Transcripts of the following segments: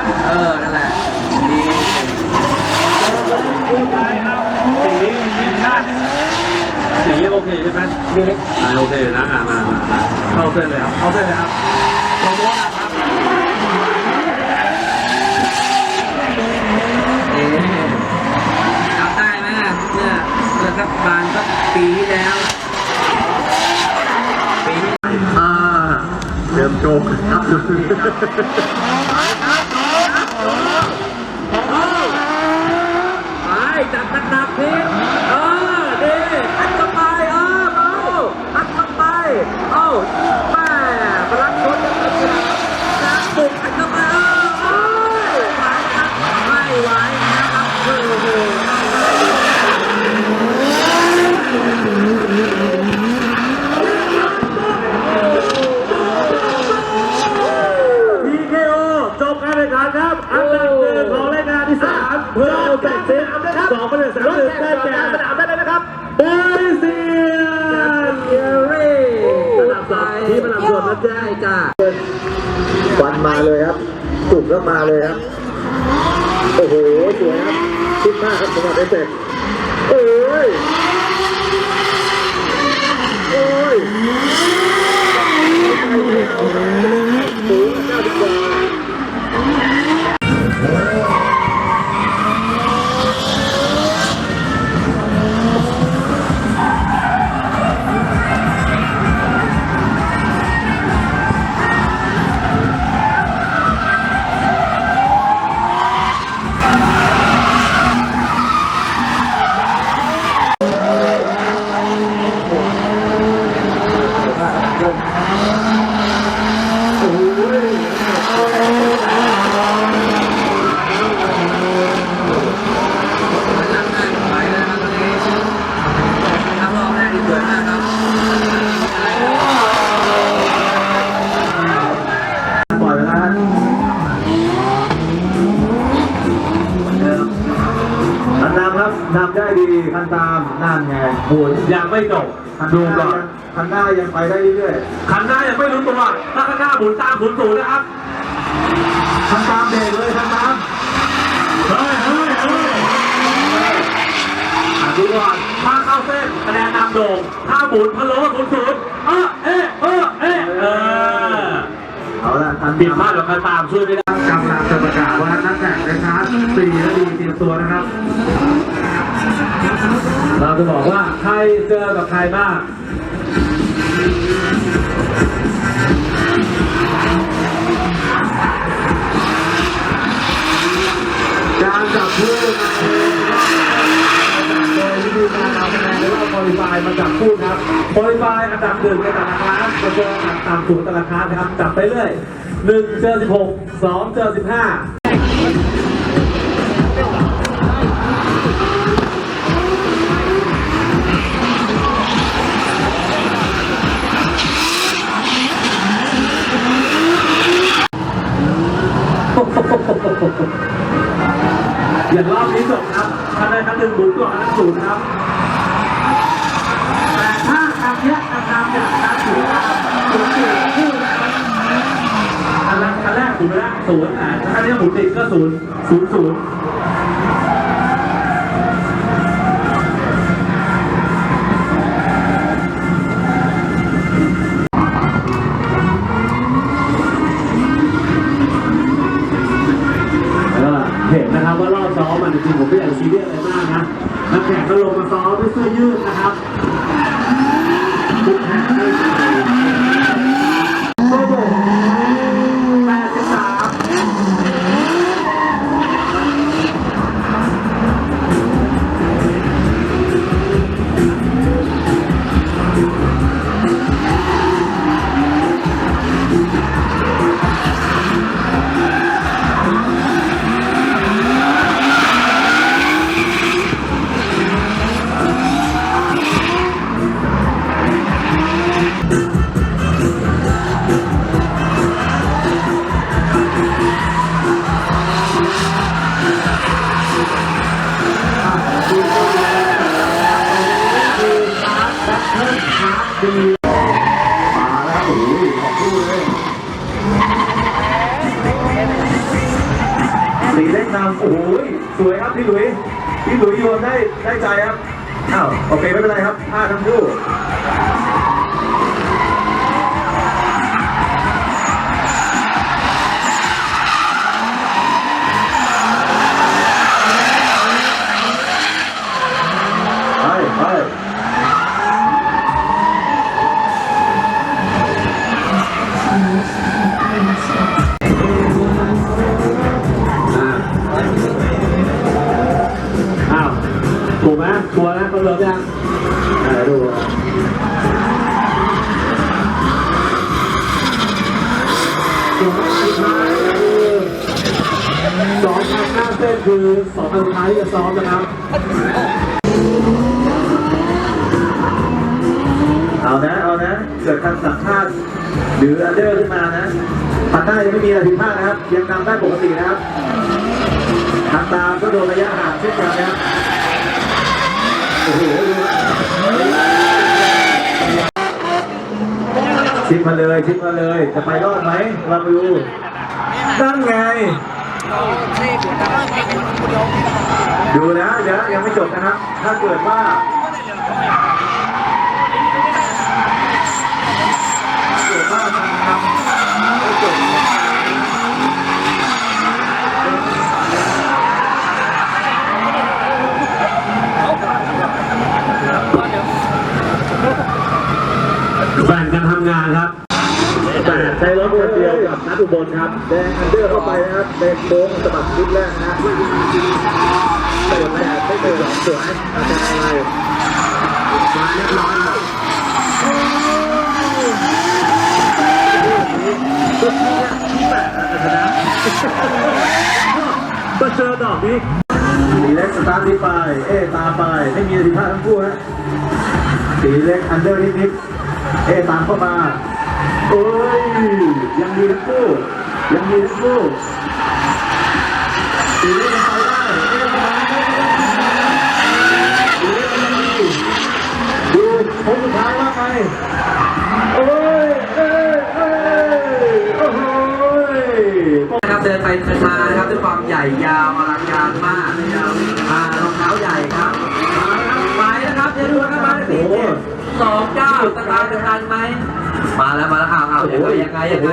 มเออ นั่นแหละดีผู้ชายครับสีทีมชาสีโอเคใช่ไหมอ่าโอเคนะอ่ามามามาเข้าเส้นเลยครับเข้าเส้นเลยครับโปรโมทนะครับเอ๊ะจำได้ไหมเมื่อเมื่อสักปาณสักปีที่แล้วปีที่อ่าเตรียมโจมครับ ไปจับหนักๆพี่เออดีอัดเข้าไปเออเบาอัดเข้าไป เอ้าแม่พลังชนจะเป็นยังไงน้ำบุกอัดเข้าไปเออเอ้ยไหวครับไม่ไหวนะครับโอ้โห ทีเคโอจบการแข่งขันครับ อันดับหนึ่งของรายการที่สามเพื่อเอาเสร็จสิ้นสองประเด็นสามหนึ่งได้แก่สนามได้เลยนะครับบอยเซียน เยเร่ สนามสองที่สนามสวนนะ จ้าควันมาเลยครับจุ่มแล้วมาเลยครับ โอ้โหสวยครับชิดมากครับสำหรับเอฟเฟกต์ ดีคันตามนั่นไงหมุนยังไม่จบคันดูหก่น้าอนคันหน้ายังไปได้เรื่อยคันหน้ายังไม่รู้ตัวถ้าข้างหน้าหมุนตามหมุนศูนย์นะครับๆคันตามเบรกเลยคันตามเฮ้ยเฮ้ยเฮ้ยอะดูก่อนถ้าเข้าเส้นคะแนนนำโด่งถ้าหมุนพะโล้ศูนย์ศูนย์เออเอะเออเอะเออเอาละคันผิดพลาดกับการตามช่วยไม่ได้กำลังจะประกาศว่านักแข่งนะครับสี่นาทีเตรียมตัวนะครับ เราจะบอกว่าใครเจอกับใครบ้างการจับคู่นะโดยวิธีการเอาคะแนนในรอบคอลิฟายมาจับคู่ครับโปรไฟล์อันดับหนึ่งในแต่ละคลาสมาเจออันดับต่ำสุดแต่ละคลาสนะครับจับไปเรื่อยหนึ่งเจอสิบหกสองเจอสิบห้า อย่างรอบนี้จบครับคะแนนคันหนึ่งบุญตัวคันนั้นศูนย์ครับ แต่ถ้าคำเนี้ยนำจากกางศูนย์ศูนย์สี่คู่นะครับอันแรกอันแรกศูนย์แล้วศูนย์อะถ้าคันนี้หมุนติดก็ศูนย์ศูนย์ศูนย์ เห็นนะครับว่ารอบซ้อมมันจริงๆผมไม่อยากซีเรียสอะไรมากนะนักแข่งก็ลงมาซ้อมด้วยเสื้อยืดนะครับ ได้ได้ใจครับอ้าวโอเคไม่เป็นไรครับพลาดทั้งคู่ ร์นะต้องเริ่มยังอ่าดูถูกไหมสุดท้ายคืองทางหน้าเส้นคือสองอันท้ายที่จะซ้อมนะครับ เอานะ เอานะ เกิดการสัมภาษณ์หรืออันเดอร์ขึ้นมานะปัดหน้ายังไม่มีอะไรผิดพลาดนะครับ ยังนำได้ปกตินะครับทางตามก็โดนระยะห่างเช่นกันนะครับ ชิดมาเลยชิดมาเลย จะไปรอดไหมลองดูนั่นไง ดูนะเดี๋ยวยังไม่จบนะครับ ถ้าเกิดว่าเกิดว่าทางทำไม่จบนะครับ แบ่ งานครับแต่ใช้รถคนเดียวกับนัดอุบลครับแดงอันเดอร์เข้าไปนะครับแดงโค้งสะบัดนิดแรกนะเติมแรกไม่เติมหรอกสวยอาจารย์อะไรมาเรียบร้อยครับก็เจอดอกนี้สีเล็กสตาร์ทนี้ไป เอ๊ตาไป ไม่มีอะไรผิดพลาดทั้งคู่ฮะสีเล็กอันเดอร์นิดๆ เอตามเข้ามาโอ้ยยังมีทั้งคู่ยังมีทั้งคู่สีเล็กยังไปได้เอ๊ไปสีเล็กยังมีดูผลสุดท้ายว่าไงโอ้ยเอ้ยเอ้ยโอ้โหนะครับเดินไปเดินมานะครับด้วยความใหญ่ยาวอลังการมากอ่ารองเท้าใหญ่ครับมานะครับเดี๋ยวดูนะครับมาสี่เจ็ด สองเก้าสตาร์ทจะทันไหม มาแล้วมาแล้วอ้าวอ้าวยังไงยังไงยังไง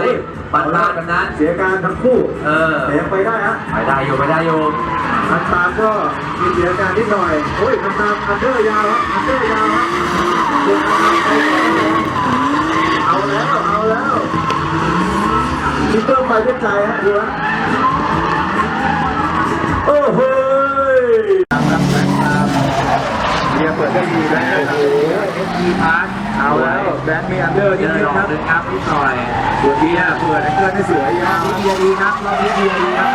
ปัดพลาดแบบนั้นเสียการทั้งคู่เออแต่ยังไปได้ฮะไปได้อยู่ไปได้อยู่ทำตามก็มีเสียการนิดหน่อยโอ้ยทำตามอันเดอร์ยาวครับอันเดอร์ยาวครับเดินทางไปต่อเอาแล้วเอาแล้วคิดเพิ่มไปด้วยใจฮะดูฮะโอ้โหเรียเปิดได้ดีนะโอ้โห เอสจีพาร์ท เอาแล้วแบงค์มีอันเดอร์นิ เดิ ด น ๆ ออ ค ก รับ เดินครับนิดหน่อย ส่วนเบียร์ เปิดให้เพื่อนให้สวยรยาอบวนี้เบียร์ดีครับรอบนี้เบียร์ดีครับ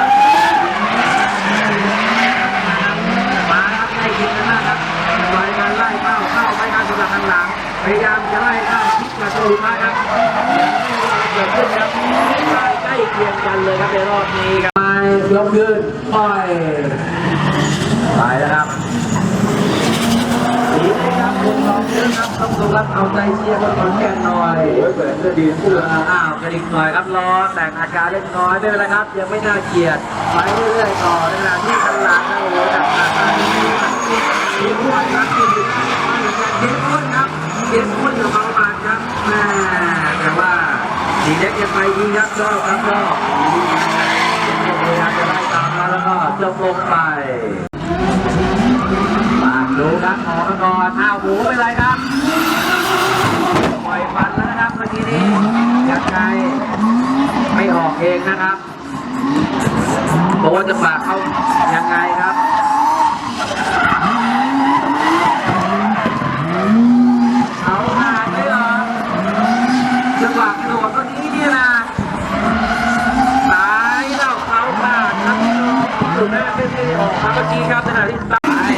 มาครับใกล้เคียงกันมากครับไล่กันไล่เข้าเข้าไปกันสำหรับทางหลัง พยายามจะไล่เข้าพลิกประตูมาครับเกิดขึ้นครับใกล้เคียงกันเลยครับในรอบนี้ครับไปยกขึ้นปล่อยไปแล้วครับ สีเลยครับคุณลองเลือกครับต้องดูรับเอาใจเชียร์คนขอนแก่นหน่อยโอ้ยเปิดจะดีคู่อ้าวกระดิ่งหน่อยครับรอแต่งอาการเล็กน้อยไม่เป็นไรครับ ยังไม่น่าเกลียดไปเรื่อยๆต่อในขณะที่ข้างหลังนะโอ้โหจับอาการทีมอ้วนครับทีมอ้วนครับทีมอ้วนอยู่เบาบางครับแม่แต่ว่าสีเล็กยังไปดีครับชอบครับชอบพยายามจะไล่ตามมาแล้วก็จบลงไป ปากดูครับออกมาก่อนอ้าวหูเป็นไรครับปล่อยฟันแล้วนะครับเมื่อกี้นี้ยังไงไม่ออกเองนะครับเพราะว่าจะปากเขายังไงครับเอาหายไหมเหรอจังหวะกระโดดตัวนี้นี่นะตายแล้วเขาขาดครับพี่น้องสุดแม่ไม่ได้ออกมาเมื่อกี้ครับขณะที่ตาย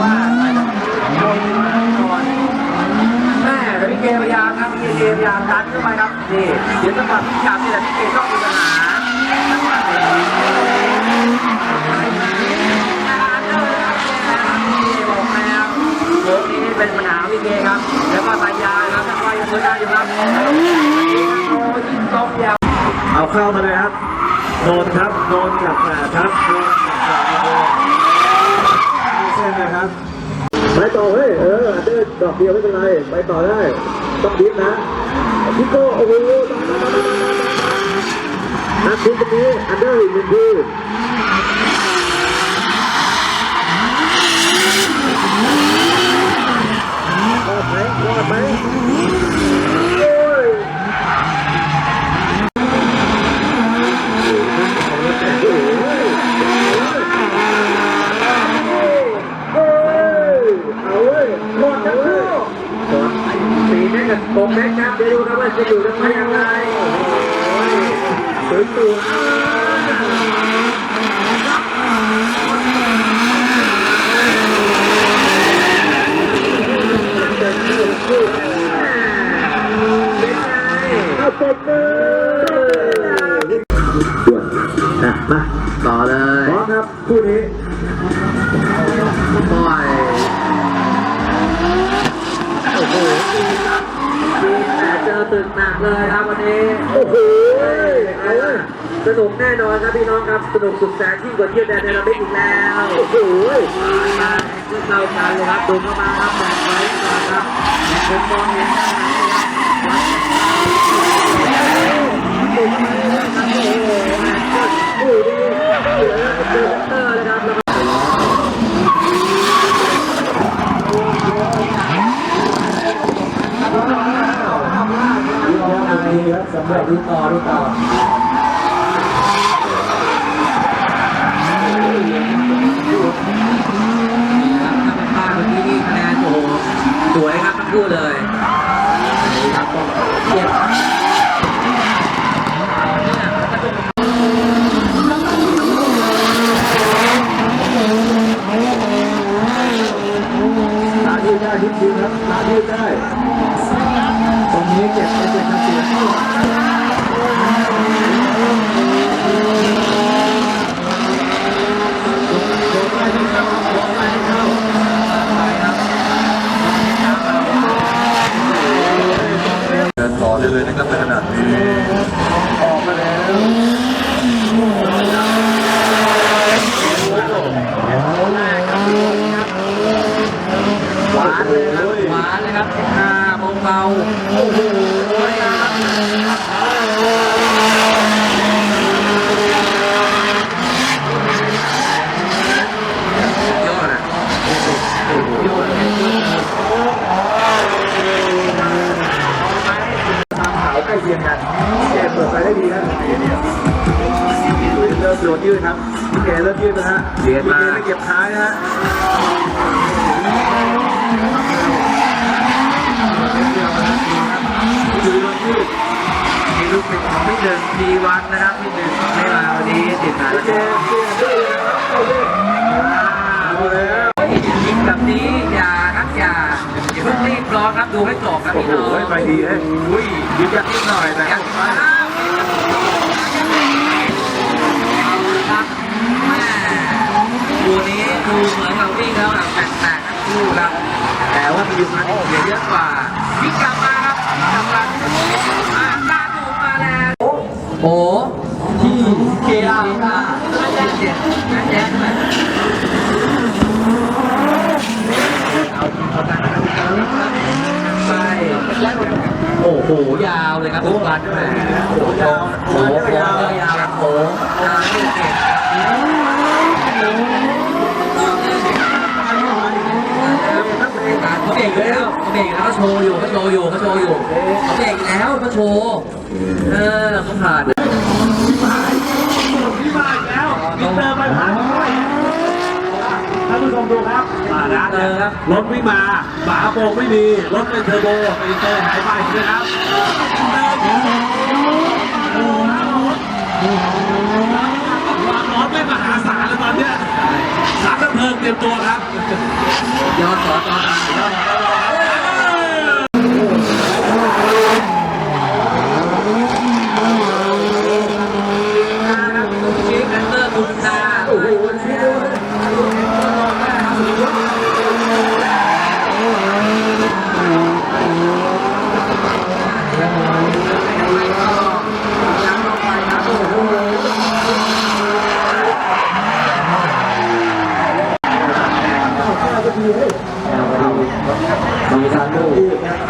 ว่าโดนก่อน แม่แต่พี่เกพยายามครับพี่เกพยายามดันเข้าไปครับ นี่เดี๋ยวจังหวะพี่จับนี่แหละพี่เกต้องมีปัญหาจังหวะบอกแล้วโค้งนี้เป็นปัญหาพี่เกครับ แล้วก็สายยาครับถ้าไปยังไม่ได้อยู่ครับนี่ครับโอ้ยิ่งตกยาวเอาเข้ามาเลยครับโนนครับโนนกับแปดครับโนนกับแปดครับเส้นนะครับไปต่อเฮ้ยเอออันเดอร์ดอกเดียวไม่เป็นไร ไปต่อได้ ต้องดิ้นนะ พี่โก้โอ้โหนักดิ้นตรงนี้อันเดอร์อีกหนึ่งทีรอดไหมรอดไหมโอ้ยโอ้ยโอ้ยเอาเว้ยรอดทั้งคู่ สี แม็กกับโกงแม็กครับเดี๋ยวดูครับว่าจะอยู่กันมายังไงสวยตัวเป็นไงเอาปมมือด่วนนะมาต่อเลพยร้อมครับคู่นี้ สนุกแน่นอนครับพี่น้องครับ สนุกสุดแสนยิ่กว่าเที่ยวแดนในระดับอีกแล้ว โอ้โหมาขึ้นเรากันเลยครับดูเข้ามาครับแบ่ไว้ก่อนครับผมมองเห็นด้านหลังนะครับโอ้โหดีเหลือเดนเตอร์เลยครับแล้วก็ครับสำหรับดูต่อดูต่อถ้าเป็นภาพเมื่อกี้นี่คะแนนโอ้โห สวยครับทั้งคู่เลยนี่ครับต้องเทียบตาที่ได้ทิพย์ครับตาที่ได้ ตรงนี้เก็บไปเก็บทำเสียงเดินต่อได้ เลยนะครับในขนาดนี้ออกมาแล้วหวานเลยครับหวานเลยครับอ่าเบาๆโอ้โหย ดีเลยอุ้ยยิงยากนิดหน่อยนะอย่างครับครับแม่คู่นี้ดูเหมือนกับวิ่งแล้วแบบแตกๆทั้งคู่ครับแต่ว่ามีอยู่ครั้งเสียเยอะกว่าวิ่งกลับมาครับวิ่งกลับมาอ่าตาดูมาแล้ว โอ้ที่เคอาร์ค่ะเจ็ดเจ็ดแจ๊คเลยเอาเอาการไป โอ้โหยาวเลยครับทุกวันด้วยโอ้โหยาวโอ้โหยาวยาวโอ้โหยาวเจ็ดเขาเบรกแล้วเขาเบรกแล้วเขาโชว์อยู่เขาโชว์อยู่เขาโชว์อยู่เขาเบรกแล้วเขาโชว์ เออเขาผ่าน พี่มาอีกแล้วมิเตอร์ไปผ่าน ท่านผู้ชมดูครับมาแล้วเออครับ รถไม่มาฝาโปรงไม่มี รถเป็นเทอร์โบมิเตอร์หายไปนะครับความร้อนไม่มหาศาลเลยตอนเนี้ยสารดับเพลิงเตรียมตัวครับยอดสอตอนยอดชิคแอนเตอร์คุณตาโอ้โหยังลงไปครับโอ้โห ดีทั้งคู่ครับ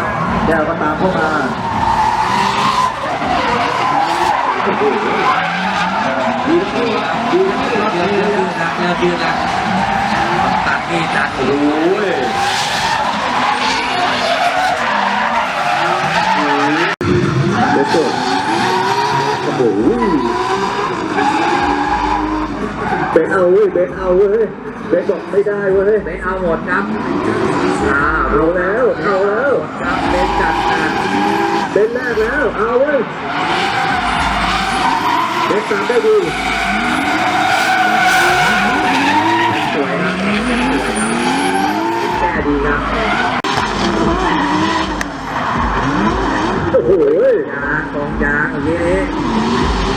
ดีทั้งคู่ครับ เริ่มยืดนะเริ่มยืดนะตัดมีดนะโอ้โห โอ้ย เด็ดสุดโอ้โหเบนเอาเว้ยเบนเอาเว้ยเบนบอกไม่ได้เว้ยไม่เอาหมดครับอ้าวเอาแล้วเอาแล้วครับเป็นจัดนะเบนแรกแล้ว เอาเว้ยเบนตามได้ดีสวยครับแก้ดีครับ โอ้โห ยาง กลางอย่างนี้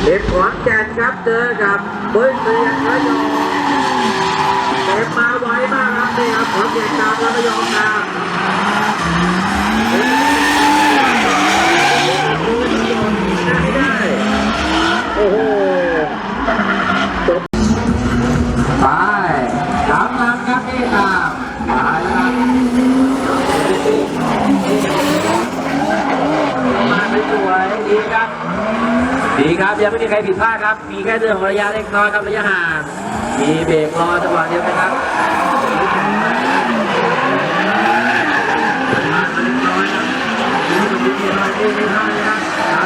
เด็กขอนแก่นครับเจอกับเบิ้ลเซียนระยองเต็มมาไวมากครับนี่ครับขอนแก่นตามแล้วระยองตามได้ได้ โอ้โห ไปสามลำครับนี่ตามมาแล้วครับมาไม่สวยดีครับ ดี ครับยังไม่มีใครผิดพลาดครับ มีแค่เรื่องของระยะเล็กน้อยครับระยะห่างมีเบรกรอจังหวะเดียวนะครับ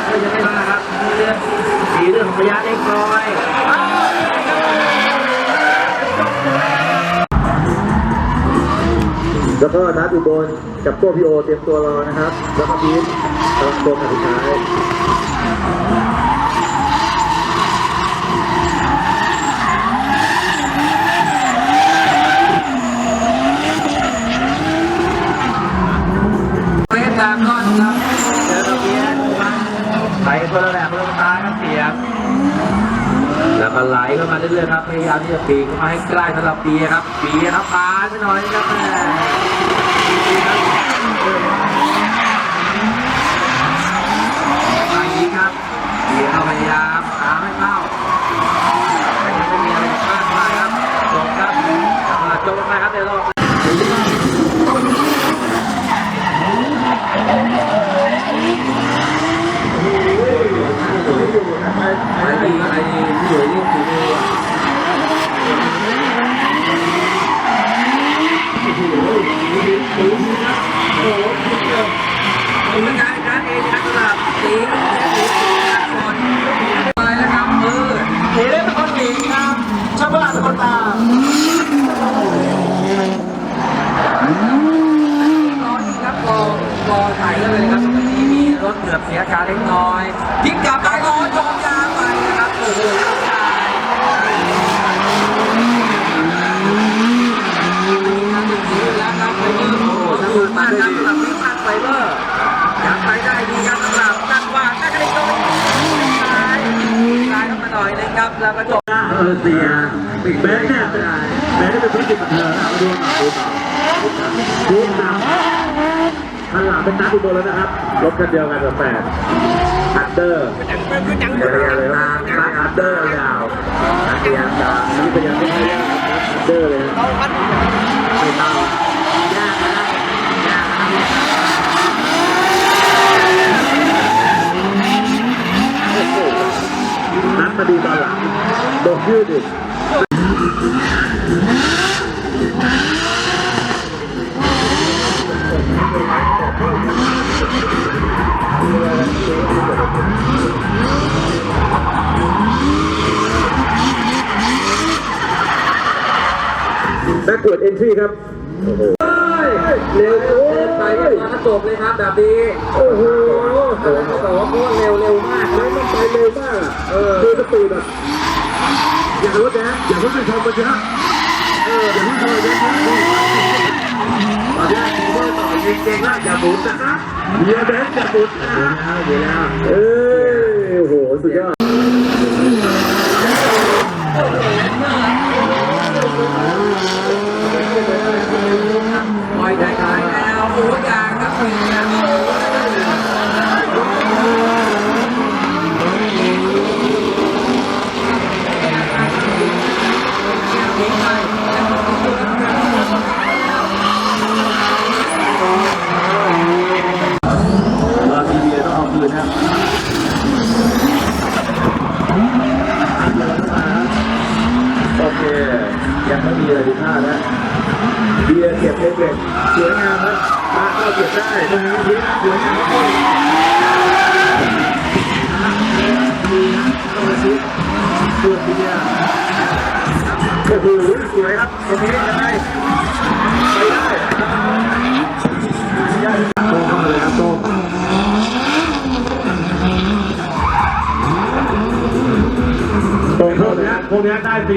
ก็ยังไม่มาครับมีเรื่องมีเรื่องของระยะเล็กน้อยแล้วก็นัดอุบลกับตัวพีโอเตรียมตัวรอนะครับ แล้วก็บีทกำลังตัวสุดท้าย เฟสตามก้อนครับเจอตะเกียบ ไปคนละแบบคนละตายครับเสียบแล้วก็ไหลเข้ามาเรื่อยๆครับพยายามที่จะปีกมาให้ใกล้สำหรับเบียครับเบียครับปาไปหน่อยครับแม่ไปอีกครับเบียร์เขาพยายามหาไม่เข้าไม่มีอะไรมากมายครับจบครับจบไปครับเดี๋ยวรอ ไปดีไปดีสวยลูกสีมือเป็นการการเองนะสำหรับสีเสียสีคนไปแล้วครับมือ เอเล่นเป็นคนหญิงครับชาวบ้านเป็นคนตาม ร้อนครับรอรอถ่ายเลยครับตรงนี้มีรถเกือบเสียการเล็กน้อยทิ้งกลับไปรอจอมยางไปนะครับโอ้โหตายแล้วครับไฟเออ้โหสูงมาครับสำหรับพิพัฒน์ไฟเบอร์ยังไปได้ดีครับสำหรับจังหวะนักเล็กน้อยตายตายเข้ามาหน่อยนึงครับ แล้วก็จบเออเสียแบงค์เนี่ยแบงค์เป็นธุรกิจบันเทิงนะมาดูหน่อยดูหนัง ข้างหลังเป็นนัดอุบลแล้วนะครับ รถคันเดียวกันกับแปดอันเดอร์เดี๋ยวยังตามนะครับอันเดอร์ยาวนักเรียนตามนี่เป็นยังไม่ใช่ยากอันเดอร์เลยไม่ต้องยากนะครับยากนะนัดมาดูตอนหลังโดนยืดอีก แบ็กเวิร์ดเอนทรีครับเร็วเกินไปก็มาจบเลยครับแบบนี้โอ้โหแต่ว่าแต่ว่าพูดเร็วเร็วมากไม่มันไปเร็วมากอะเออคือสปีดอะอย่ารู้นะอย่าเพิ่งไปชมมันเยอะเอออย่าเพิ่งชมมันเยอะนะ ตอนนี้ผมว่าต่อยิงเก่งมากอย่าหมุนนะครับอย่าเบนอย่าหมุนนะเดี๋ยวแล้วเอ้ยโอ้โหสุดยอดปล่อยได้ขายแล้วโอ้ยางครับเป็นยาง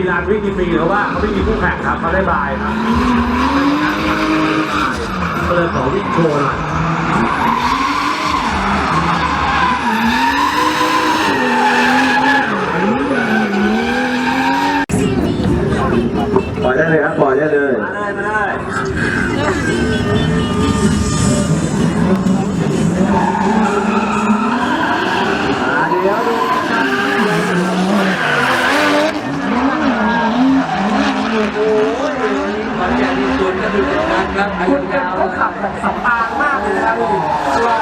ลานวิ่งฟรีเพราะว่าเขาไม่มีผู้แข่งครับเขาได้บายครับก็เลยของวิ่งโชว์หน่อย สำปางมากเลยนะครับว่า